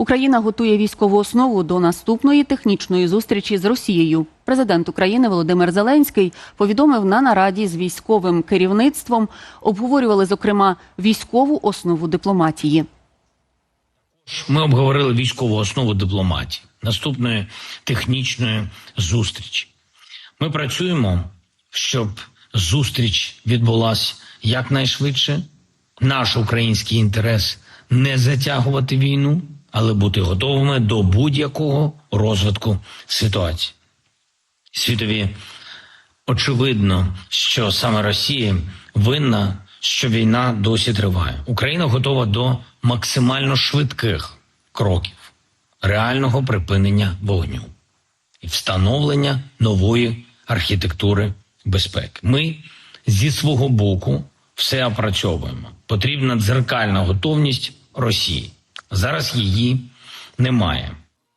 Україна готує військову основу до наступної технічної зустрічі з Росією. Президент України Володимир Зеленський повідомив на нараді з військовим керівництвом. Обговорювали зокрема військову основу дипломатії. Ми обговорили військову основу дипломатії наступної технічної зустрічі. Ми працюємо, щоб зустріч відбулася якнайшвидше. Наш український інтерес не затягувати війну, але бути готовими до будь-якого розвитку ситуації. Світові очевидно, що саме Росія винна, що війна досі триває. Україна готова до максимально швидких кроків реального припинення вогню і встановлення нової архітектури безпеки. Ми зі свого боку все опрацьовуємо. Потрібна дзеркальна готовність Росії. Зараз її немає.